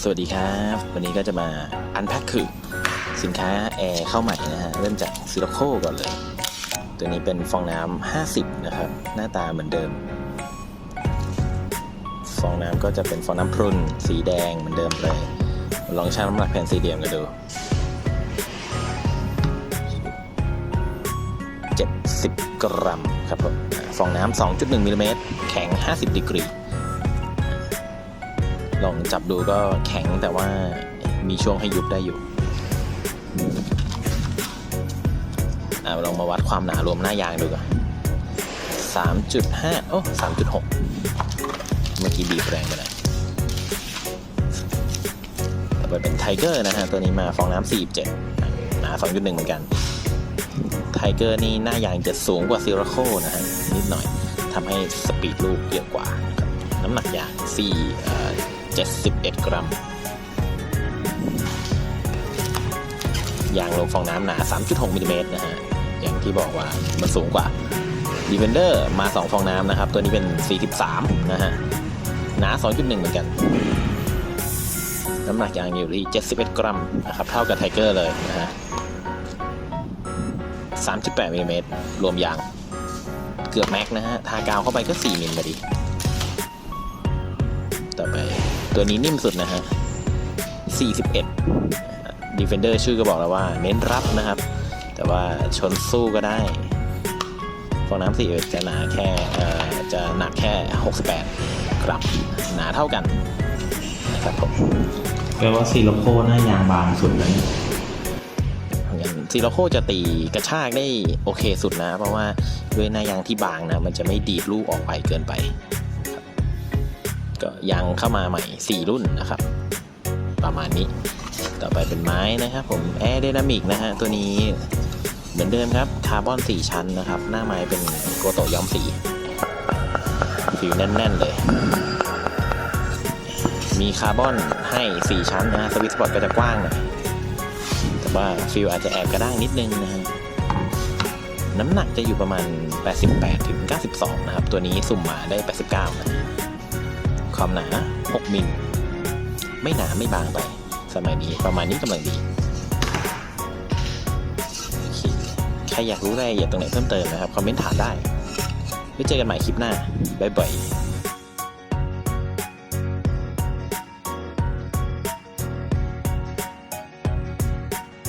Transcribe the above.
สวัสดีครับ วันนี้ก็จะมาอันแพ็คคือสินค้าแอร์เข้าใหม่นะฮะ เริ่มจากซิโลโคก่อนเลย ตัวนี้เป็นฟองน้ำ50 นะครับ หน้าตาเหมือนเดิม ฟองน้ำก็จะเป็นฟองน้ำพรุนสีแดงเหมือนเดิมเลย ลองชั่งน้ำหนักแผ่นสี่เหลี่ยมกันดู70 กรัมครับผมอ่าฟองน้ำ2.1มิลลิเมตรแข็ง 50ดีกรี ลองจับดูก็แข็งแต่ว่ามีช่วงให้ยุบได้อยู่อ่าลองมาวัดความหนารวมหน้ายางดูก่อน3.5โอ้3.6เมื่อกี้บีบแรงไปหน่อยต่อไปเป็นไทเกอร์นะฮะ ตัวนี้มาฟองน้ำ47หนา2.1เหมือนกัน ไทเกอร์นี่หน้ายางจะสูงกว่าซิราโคนะฮะ นิดหน่อยทำให้สปีดลูกเยอะกว่า น้ำหนักยาง4เอ่ 71 กรัม ยางลงฟองน้ำหนา 3.6มิลลิเมตรนะฮะ อย่างที่บอกว่ามันสูงกว่า Defender มา 2 ฟองน้ำนะครับ ตัวนี้เป็น 43 นะฮะ หนา 2.1 เหมือนกัน น้ำหนักยางอยู่ที่ 71 กรัมนะครับ เท่ากับไทเกอร์เลยนะฮะ 38มิลลิเมตรรวมยางเกือบแม็กนะฮะ ทากาวเข้าไปก็ 4มิลพอดีต่อไป ตัวนี้นิ่มสุดนะฮะ 41 Defender ชื่อก็บอกแล้วว่า เน้นรับนะครับ แต่ว่าชนสู้ก็ได้ฟองน้ำ4จะหนาแค่เอ่อจะหนักแค่ 68 กรัมหนาเท่ากันนะครับผมแปลว่าซีโลโคหน้ายางบางสุดแล้วเนี่ยงั้นซีโรโคจะตีกระชากได้โอเคสุดนะ เพราะว่าด้วยหน้ายางที่บางนะ มันจะไม่ดีดลูกออกไปเกินไปครับ ก็ยางเข้ามาใหม่ 4 รุ่นนะครับ ประมาณนี้ ต่อไปเป็นไม้นะครับผมแอร์ y ดนามิกนะฮะตัวนี้เหมือนเดิมครับคาร์บอน 4 ชั้นนะครับ หน้าไม้เป็นโกโตย้อมสีฟิวแน่น ๆ เลย มีคาร์บอนให้ 4 ชั้นนะฮะสวิตช์สปอตก็จะกว้างหน่อยแต่ว่าฟิลอาจจะแอบกระด้างนิดนึงนะฮะน้ำหนักจะอยู่ประมาณ 88ถึง92 นะครับ ตัวนี้สุ่มมาได้ 89นะ ความหนา 6 มิล ไม่หนาไม่บางไป สมัยนี้ประมาณนี้กำลังดีใครอยากรู้รายละเอียดตรงไหนเพิ่มเติมนะครับ คอมเมนต์ถามได้ไว้เจอกันใหม่คลิปหน้า บ๊ายบาย